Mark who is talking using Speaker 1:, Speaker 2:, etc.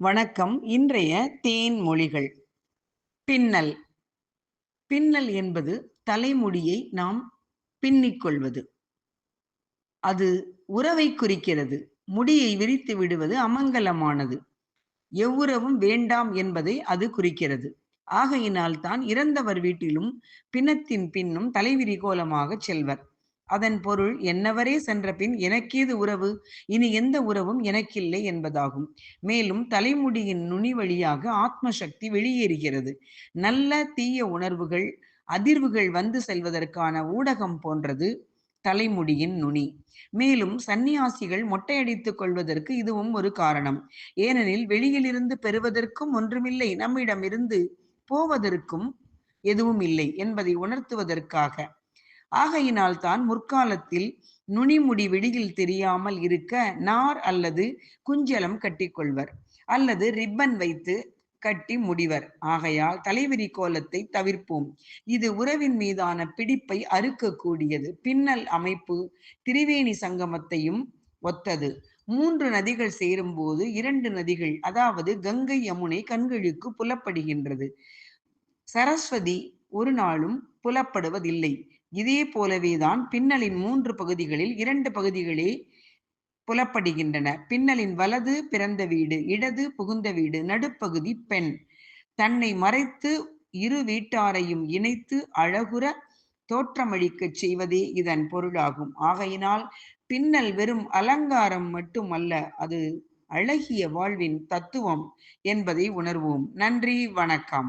Speaker 1: வணக்கம். இன்றைய தேன் மொழிகள். பின்னல். பின்னல் என்பது தலைமுடியை நாம் பின்னிக்கொள்வது. அது உறவை குறிக்கிறது. முடியை விரித்து விடுவது அமங்கலமானது. எவ்வுறவும் வேண்டாம் என்பதை அது குறிக்கிறது. ஆகையினால் தான் இறந்தவர் வீட்டிலும் பிணத்தின் பின்னும் தலைவிரிகோலமாகச் செல்வர். அதன் பொருள் என்னவரே சென்ற பின் எனக்கேது உறவு? இனி எந்த உறவும் எனக்கில்லை என்பதாகும். மேலும் தலைமுடியின் நுனி வழியாக ஆத்ம சக்தி வெளியேறுகிறது. நல்ல தீய உணர்வுகள் அதிர்வுகள் வந்து செல்வதற்கான ஊடகம் போன்றது தலைமுடியின் நுனி. மேலும் சந்நியாசிகள் மொட்டையடித்துக் கொள்வதற்கு இதுவும் ஒரு காரணம். ஏனெனில் வெளியிலிருந்து பெறுவதற்கும் ஒன்றுமில்லை நம்மிடமிருந்து போவதற்கும் எதுவும் இல்லை என்பதை உணர்த்துவதற்காக. ஆகையினால் தான் முற்காலத்தில் நுனிமுடி வெளியில் தெரியாமல் இருக்க நார் அல்லது குஞ்சலம் கட்டிக்கொள்வர் அல்லது ரிப்பன் வைத்து கட்டி முடிவர். ஆகையால் தலைவிரி கோலத்தை தவிர்ப்போம். இது உறவின் மீதான பிடிப்பை அறுக்கக்கூடியது. பின்னல் அமைப்பு திரிவேணி சங்கமத்தையும் ஒத்தது. மூன்று நதிகள் சேரும்போது இரண்டு நதிகள் அதாவது கங்கை யமுனை கண்களுக்கு புலப்படுகின்றது. சரஸ்வதி ஒரு நாளும் புலப்படுவதில்லை. இதே போலவேதான் பின்னலின் மூன்று பகுதிகளில் இரண்டு பகுதிகளே புலப்படுகின்றன. பின்னலின் வலது பிறந்த வீடு இடது புகுந்த வீடு நடுப்பகுதி பெண். தன்னை மறைத்து இரு வீட்டாரையும் இணைத்து அழகுற தோற்றமளிக்கச் செய்வதே இதன் பொருளாகும். ஆகையினால் பின்னல் வெறும் அலங்காரம் மட்டுமல்ல அது அழகிய வாழ்வின் தத்துவம் என்பதை உணர்வோம். நன்றி வணக்கம்.